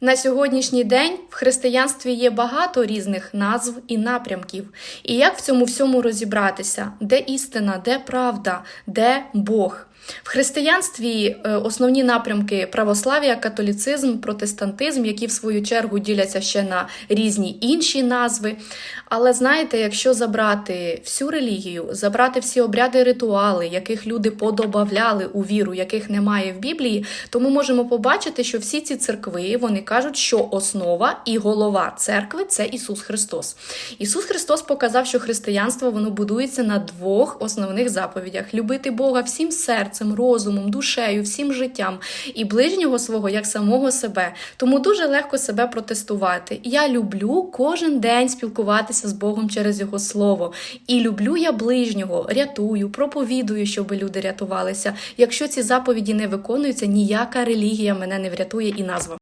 На сьогоднішній день в християнстві є багато різних назв і напрямків. І як в цьому всьому розібратися? Де істина, де правда, де Бог? В християнстві е, основні напрямки православ'я, католіцизм, протестантизм, які в свою чергу діляться ще на різні інші назви. Але знаєте, якщо забрати всю релігію, забрати всі обряди, ритуали, яких люди подобавляли у віру, яких немає в Біблії, то ми можемо побачити, що всі ці церкви вони кажуть, що основа і голова церкви це Ісус Христос. Ісус Христос показав, що християнство воно будується на двох основних заповідях: любити Бога всім серцем, розумом, душею, всім життям і ближнього свого як самого себе. Тому дуже легко себе протестувати. Я люблю кожен день спілкуватися з Богом через Його слово. І люблю я ближнього, рятую, проповідую, щоб люди рятувалися. Якщо ці заповіді не виконуються, ніяка релігія мене не врятує і назва.